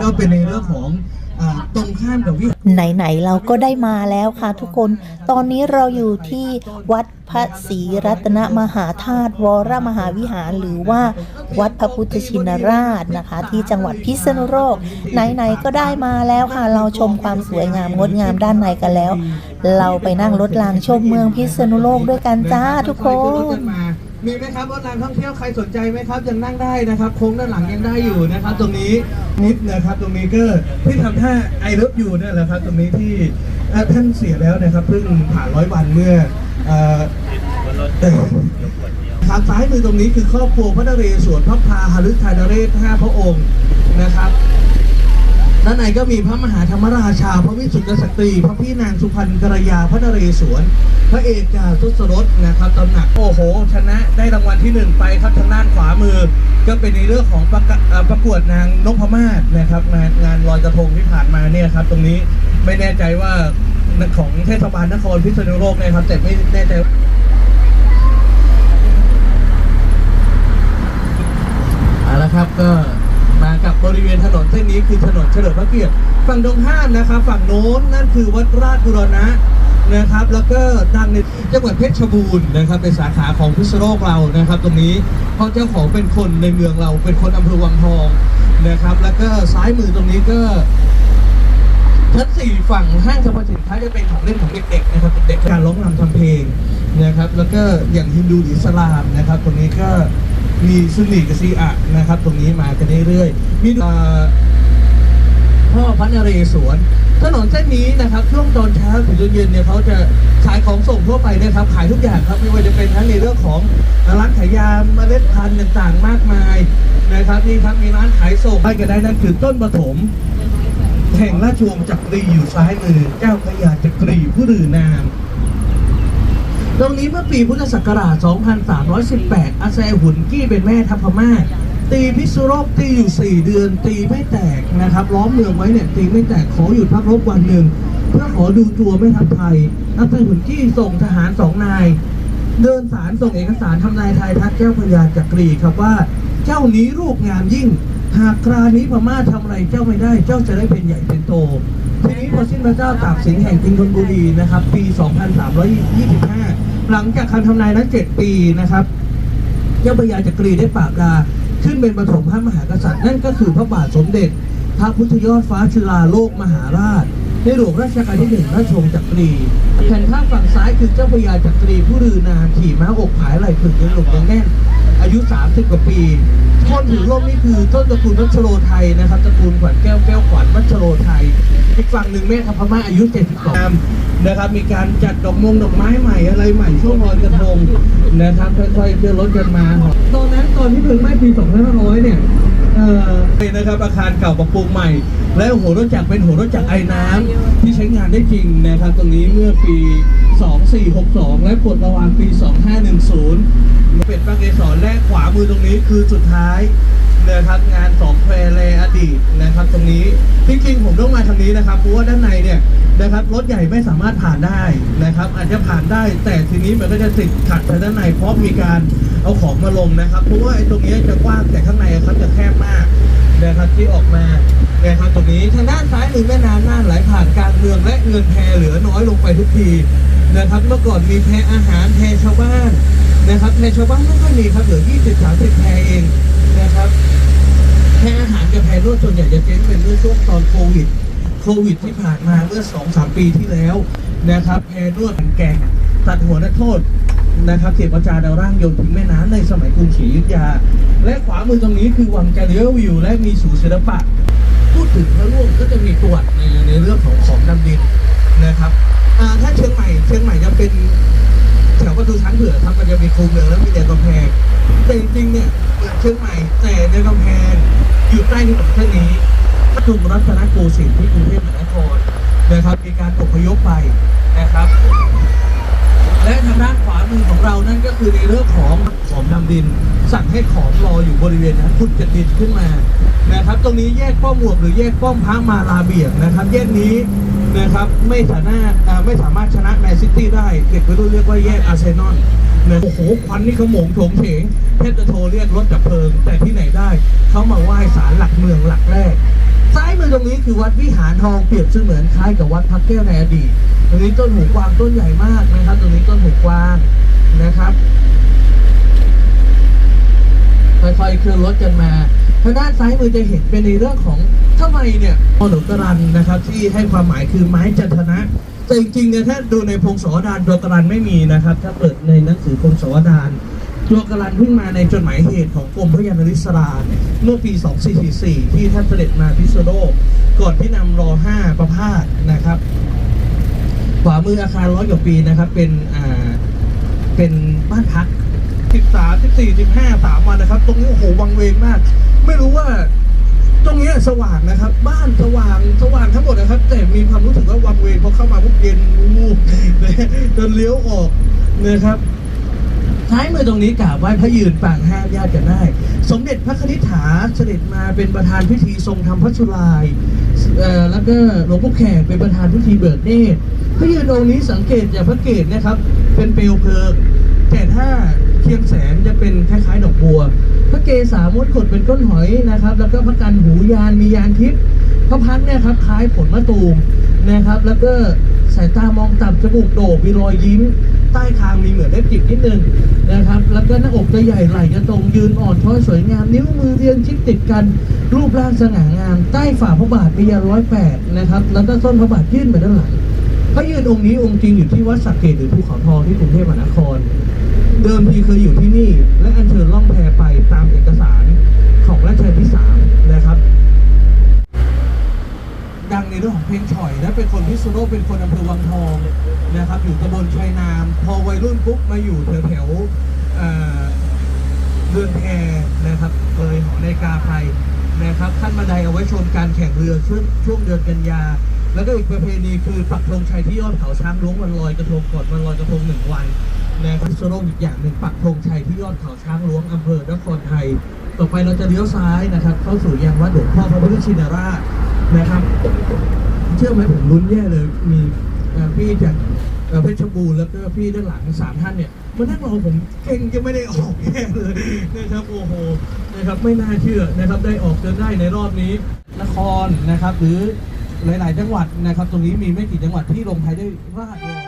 ก็เป็นในเรื่องของตรงข้ามกับวิหารไหนๆเราก็ได้มาแล้วค่ะทุกคน ตอนนี้เราอยู่ที่วัดพระศรีรัตนมหาธาตุวรมหาวิหาร หรือว่าวัดพระพุทธชินราชนะคะ ที่จังหวัดพิษณุโลกไหนๆก็ได้มาแล้วค่ะ เราชมความสวยงามงดงามด้านในกันแล้ว เราไปนั่งรถรางชมเมืองพิษณุโลกด้วยกันจ้าทุกคน มีไหมครับรถรางท่องเที่ยวใครสนใจไหมครับ ยังนั่งได้นะครับโค้งด้านหลังยังได้อยู่นะครับ ตรงนี้นิดนะครับ ตรงนี้ก็ที่ทำท่าไอรถอยู่เนี่ยแหละครับ ตรงนี้ที่เอ่อท่านเสียแล้วนะครับเพิ่งผ่านร้อยวันเมื่อเอ่อ ทางซ้ายมือตรงนี้คือครอบครัวพระนเรศวรพระพาหฤทัยนเรศห้าพระองค์นะ ด้านในก็มีพระมหาธรรมราชา พระวิสุทธิสตรี พระพี่นางสุพรรณกรยา พระนเรศวร พระเอกาทศรสนะครับตำหนัก โอ้โห ชนะได้รางวัลที่หนึ่งไปครับทางด้านขวามือ ก็เป็นในเรื่องของประกะเอ่อประกวดนางนพมาศนะครับงานงานลอยกระทงที่ผ่านมาเนี่ยครับ ตรงนี้ไม่แน่ใจว่าของเทศบาลนครพิษณุโลกนะครับ แต่ไม่แน่ใจเอาละครับก็ บริเวณถนนเส้นนี้คือถนนเฉลิมพระเกียรติฝั่งตรงข้ามนะครับฝั่งโน้นนั่นคือวัดราชบุรณะนะครับ แล้วก็ดังในจังหวัดเพชรบูรณ์นะครับ เป็นสาขาของพิษณุโลกเรานะครับ ตรงนี้เพราะเจ้าของเป็นคนในเมืองเราเป็นคนอำเภอวังทองนะครับ แล้วก็ซ้ายมือตรงนี้ก็ชั้นสี่ฝั่งห้างสรรพสินค้าจะเป็นของเล่นของเด็กๆนะครับเด็กๆการร้องรำทำเพลงนะครับ แล้วก็อย่างฮินดูอิสลามนะครับตรงนี้ก็ มีซุนนีกับซีอะนะครับ ตรงนี้มากันเรื่อยๆมีพ่อพ่อพระนเรศวรถนนเส้นนี้นะครับช่วงตอนเช้าถึงตอนเย็นเนี่ยเขาจะขายของส่งทั่วไปนะครับขายทุกอย่างครับไม่ว่าจะเป็นทั้งในเรื่องของร้านขายยาเมล็ดพันธุ์ต่างๆ มากมายนะครับนี่ครับมีร้านขายส่งไปกันได้นั่นคือต้นปฐมแห่งราชวงศ์จักรีอยู่ซ้ายมือเจ้าพระยาจักรีผู้รือ นาม ตรงนี้เมื่อปีพุทธศักราช 2318 อาแซหุนกี้เป็นแม่ทัพพม่า ตีพิษณุโลกตีอยู่ 4 เดือน ตีไม่แตกนะครับ ล้อมเมืองไว้เนี่ยตีไม่แตกขอหยุดพักรบวันหนึ่ง เพื่อขอดูตัวแม่ทัพไทยอาแซหุนกี้ส่งทหารสองนาย เดินสารส่งเอกสารทำนายทายทักเจ้าพระยาจักรีครับว่า เจ้านี้รูปงามยิ่ง หากครานี้พม่าทำอะไรเจ้าไม่ได้ เจ้าจะได้เป็นใหญ่เป็นโตทีนี้พอสิ้นพระเจ้าตากสินแห่งกรุงธนบุรีนะครับ ปี 2325 หลังจากคำทำนายนั้น7ปีนะครับเจ้าพระยาจักรีได้ปราบดา ขึ้นเป็นปฐมพระมหากษัตริย์นั่นก็คือพระบาทสมเด็จ พระพุทธยอดฟ้าจุฬาโลกมหาราช ในหลวงรัชกาลที่หนึ่งราชวงศ์จักรี แผ่นภาพฝั่งซ้ายคือเจ้าพระยาจักรีผู้ลือนามขี่ม้าอกผายไหล่ผึ่งยังหลุกยังแน่น อายุ 30 กว่าปีต้น ร่มนี่คือต้นตระกูลวัชโรไทยนะครับตระกูลขวัญแก้วแก้วขวัญวัชโรไทย อีกฝั่งหนึ่งแม่ทัพพม่าอายุ 72นะครับ มีการจัดดอกมงดอกไม้ใหม่อะไรใหม่ช่วงลอยกระทงนะครับ ค่อยๆเคลื่อนรถกันมา ตอนนั้นตอนที่เพลิงไหม้ปี2500เนี่ยเออนนะครับอาคารเก่าปรับปรุงใหม่ และหัวรถจักรเป็นหัวรถจักรไอ้น้ำที่ใช้งานได้จริงนะครับ ตรงนี้เมื่อปี 2462 และปลดระวางปี 2510 เป็ดปากเกสรและขวามือตรงนี้คือสุดท้ายนะครับงานสองแควร์แลอดีตนะครับ ตรงนี้จริงๆผมต้องมาทางนี้นะครับเพราะว่าด้านในเนี่ยนะครับรถใหญ่ไม่สามารถผ่านได้นะครับ อาจจะผ่านได้แต่ทีนี้มันก็จะติดขัดทางด้านในเพราะมีการเอาของมาลงนะครับเพราะว่าไอ้ตรงนี้จะกว้างแต่ข้างในอะครับจะแคบมากนะครับที่ออกมานะครับตรงนี้ทางด้านซ้ายมือแม่น้ำน่านไหลผ่านกลางเมืองและเงินแพเหลือน้อยลงไปทุกที นะครับ เมื่อก่อนมีแพอาหารแพชาวบ้านนะครับแพชาวบ้านไม่ค่อยมีครับเหลือ20 30แพเองนะครับแพอาหารกับแพรนวดส่วนใหญ่จะเจ๊งเป็นเมื่อช่วงตอนโควิดโควิดที่ผ่านมาเมื่อ 2-3 ปีที่แล้วนะครับแพรนวดแกงตัดหัวนักโทษนะครับเขตประจาดาวร่างโยนทิ้งแม่น้ำในสมัยกรุงศรีอยุธยา และขวามือตรงนี้คือวังแกาเลียวิวและมีศูนย์ศิลปะ พูดถึงพระร่วงก็จะมีประวัติในในเรื่องของของดำดินนะครับ อ่าถ้าเชียงใหม่เชียงใหม่จะเป็นแถวประตูช้างเผือกครับมันจะมีคูเมืองแล้วมีแต่กำแพงแต่จริงๆเนี่ยเหมือนเชียงใหม่แต่ในกำแพงอยู่ใต้ถนนเส้นนี้กรุงรัตนโกสินทร์ที่กรุงเทพมหานครนะครับมีการอพยพไปนะครับ และทางด้านขวามือของเรานั่นก็คือในเรื่องของของนำดิน สั่งให้ของรออยู่บริเวณนั้นขุดจากดินขึ้นมานะครับ ตรงนี้แยกป้อมหมวกหรือแยกป้อมพระมาลาเบียงนะครับ แยกนี้นะครับไม่สามารถไม่สามารถชนะแมนซิตี้ได้ เด็กไปรุ่นเรียกว่าแยกอาร์เซนอล นะโอ้โหควันนี่ขโมงโถงเถงแทบจะโทรเรียกรถดับเพลิง แต่ที่ไหนได้ เขามาไหว้ศาลหลักเมืองหลักแรก ซ้ายมือตรงนี้คือวัดวิหารทองเปรียบเสมือนคล้ายกับวัดพระแก้วในอดีตตรงนี้ต้นหูกวางต้นใหญ่มากนะครับ ตรงนี้ต้นหูกวางนะครับค่อยๆเคลื่อนรถกันมาทางด้านซ้ายมือจะเห็นเป็นในเรื่องของทำไมเนี่ยพอหนุกรันนะครับ ที่ให้ความหมายคือไม้จันทนะ แต่จริงๆเนี่ยถ้าดูในพงศาวดารตัวกรันไม่มีนะครับ ถ้าเปิดในหนังสือพงศาวดารตัวกรันเพิ่งมาในจดหมายเหตุของกรมพระยานริศราเมื่อปี 2444 ที่ท่านเสด็จมาพิษณุโลกก่อนที่นำรอ5ประพาสนะครับขวามืออาคารร้อยกว่าปีนะครับ เป็นอ่าเป็นบ้านพัก 13 14 15 3วันนะครับ ตรงนี้โอ้โหวังเวงมาก ไม่รู้ว่า ตรงนี้สว่างนะครับ บ้านสว่างสว่างทั้งหมดนะครับ แต่มีความรู้สึกว่าวังเวงพอเข้ามาปุ๊บเย็นวูบนะจนเลี้ยวออกนะครับท้ายมือตรงนี้กราบไหว้พระยืนปางห้ามญาติกันได้ สมเด็จพระคณิษฐาเสด็จมาเป็นประธานพิธีทรงทำพระสุรายแล้วก็หลวงพ่อแขกเป็นประธานพิธีเบิกเนตรพระยืนองค์นี้สังเกตจากพระเกศนะครับ เป็นเปลวเพลิงแต่ถ้าเทียมแส เป็นคล้ายๆดอกบัว พระเกศามดขดเป็นก้นหอยนะครับ แล้วก็พระกันหูยานมียานทิพย์พระพักเนี่ยครับคล้ายผลมะตูมนะครับ แล้วก็สายตามองต่ำจมูกโด่งมีรอยยิ้ม ใต้คางมีเหมือนเล็บจิกนิดนึงนะครับ แล้วก็หน้าอกจะใหญ่ไหล่จะตรงยืนอ่อนช้อยสวยงาม นิ้วมือเรียงชิดติดกัน รูปร่างสง่างาม ใต้ฝ่าพระบาทมียาร้อยแปดนะครับแล้วก็ส้นพระบาทยื่นไปด้านหลังพระยืนองค์นี้องค์จริงอยู่ที่วัดสักเกตหรือภูเขาทองที่กรุงเทพมหานคร เดิมทีเคยอยู่ที่นี่ และอัญเชิญล่องแพไปตามเอกสารของรัชกาลที่สามนะครับ ดังในเรื่องของเพลงฉ่อยและเป็นคนพิษณุโลกเป็นคนอำเภอวังทองนะครับ อยู่ตำบลชัยนาม พอวัยรุ่นปุ๊บมาอยู่แถวแถวเอ่อเรือนแพนะครับเลยหอนาฬิกาไทยนะครับขั้นบันไดเอาไว้ชมการแข่งเรือช่วงช่วงเดือนกันยา แล้วก็อีกประเพณีคือปักธงชัยที่ยอดเขาช้างล้วงวันลอยกระทงก่อนวันลอยกระทงหนึ่งวัน นะครับพิษณุโลกอีกอย่างหนึ่งปักธงชัยที่ยอดเขาช้างล้วงอำเภอนครไทย ต่อไปเราจะเลี้ยวซ้ายนะครับ เข้าสู่ยังวัดหลวงพ่อพระพุทธชินราชนะครับ เชื่อไหมผมลุ้นแย่เลยมีพี่จากเพชรบูรณ์แล้วก็พี่ด้านหลังสามท่านเนี่ยมานั่งรอผมเก่งจะไม่ได้ออกแย่เลยนะครับโอ้โหนะครับไม่น่าเชื่อนะครับได้ออกจนได้ในรอบนี้นครนะครับ หรือหลาย ๆ จังหวัดนะครับ ตรงนี้มีไม่กี่จังหวัดที่ลงท้ายได้วยราชเลย